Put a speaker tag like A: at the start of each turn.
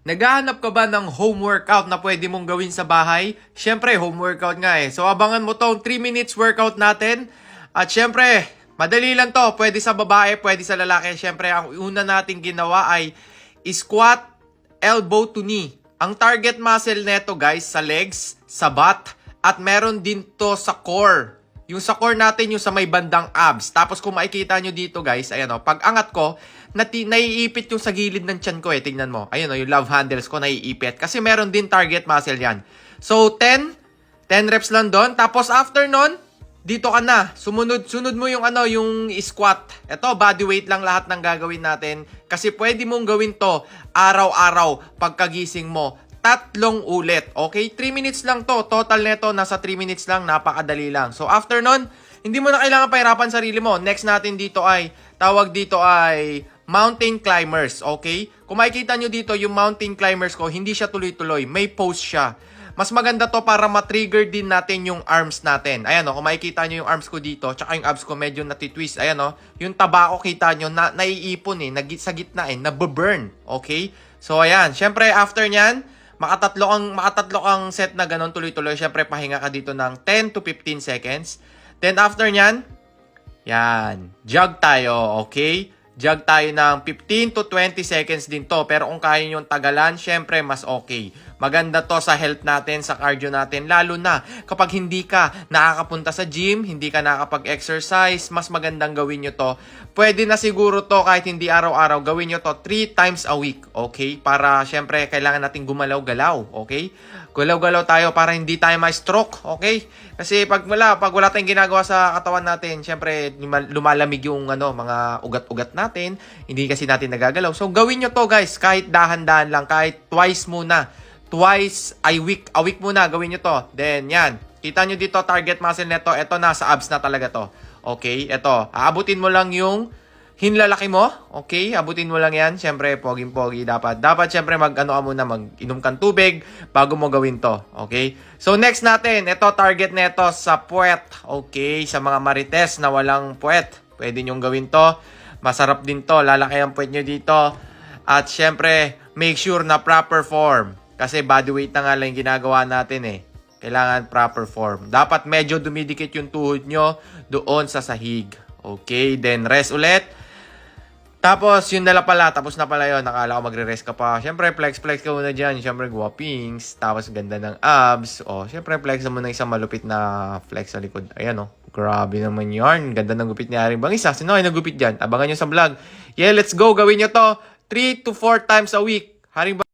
A: Naghahanap ka ba ng home workout na pwede mong gawin sa bahay? Siyempre, home workout nga eh. So, abangan mo tong 3 minutes workout natin. At siyempre, madali lang to. Pwede sa babae, pwede sa lalaki. Siyempre, ang una nating ginawa ay squat, elbow to knee. Ang target muscle neto guys, sa legs, sa butt, at meron din to sa core. Yung sa core natin, yung sa may bandang abs. Tapos kung makikita nyo dito guys, ayan o, pag angat ko, nati, naiipit yung sa gilid ng tiyan ko eh. Tingnan mo. Ayun o, yung love handles ko naiipit. Kasi meron din target muscle yan. So, 10, 10 reps lang doon. Tapos after nun, dito ka na. Sumunod, sunod mo yung ano, yung squat. Ito, body weight lang lahat ng gagawin natin. Kasi pwede mong gawin to araw-araw pagkagising mo. Tatlong ulit. Okay? 3 minutes lang to. Total neto, nasa 3 minutes lang. Napakadali lang. So, after nun, hindi mo na kailangan pahirapan sarili mo. Next natin dito ay, tawag dito ay mountain climbers. Okay? Kung makikita nyo dito, yung mountain climbers ko, hindi siya tuloy-tuloy. May pose siya. Mas maganda to para ma-trigger din natin yung arms natin. Ayan o, kung makikita nyo yung arms ko dito, tsaka yung abs ko medyo natitwist. Ayan o, yung taba ko kita nyo, na, naiipon eh, nag, sa gitna eh, nababurn. Okay? So ayan, syempre after nyan, makatatlo ang, makatatlo ang set na ganun tuloy-tuloy. Syempre pahinga ka dito ng 10 to 15 seconds. Then after nyan, yan, jog tayo, okay? Jog tayo ng 15 to 20 seconds din to. Pero kung kaya nyo tagalan, syempre mas okay. Maganda to sa health natin, sa cardio natin. Lalo na kapag hindi ka nakakapunta sa gym, hindi ka nakakapag-exercise, mas magandang gawin nyo to. Pwede na siguro to kahit hindi araw-araw. Gawin nyo to 3 times a week, okay? Para syempre kailangan natin gumalaw-galaw, okay? Galaw-galaw tayo para hindi tayo ma-stroke, okay? Kasi pag wala, pag wala tayong ginagawa sa katawan natin, syempre lumalamig yung ano, mga ugat-ugat natin. Hindi kasi natin nagagalaw. So gawin nyo to guys, kahit dahan-dahan lang, kahit twice muna. Twice a week, a week muna gawin nyo to. Then yan, kita nyo dito target muscle neto, ito na sa abs na talaga to. Okay, ito, aabutin mo lang yung hinlalaki mo, okay? Abutin mo lang yan. Siyempre, poging-pogi dapat. Dapat, siyempre, mag-ano ka muna, mag-inom kang tubig bago mo gawin to, okay? So, next natin, ito, target neto sa puwet, okay? Sa mga marites na walang puwet, pwede nyong gawin to. Masarap din to, lalaki ang puwet nyo dito. At, siyempre, make sure na proper form. Kasi body weight na nga lang ginagawa natin eh. Kailangan proper form. Dapat medyo dumidikit yung tuhod nyo doon sa sahig. Okay, then rest ulit. Tapos, yun na pala. Tapos na pala yun. Nakala ko magre-rest ka pa. Siyempre, flex-flex ka muna dyan. Siyempre, guwapings. Tapos, ganda ng abs. O, siyempre, flex na isang malupit na flex sa likod. Ayan, o. Grabe naman yarn. Ganda ng gupit ni Aring Bangisa. Sino ay nagupit dyan? Abangan nyo sa vlog. Yeah, let's go. Gawin nyo to 3 to 4 times a week. Haring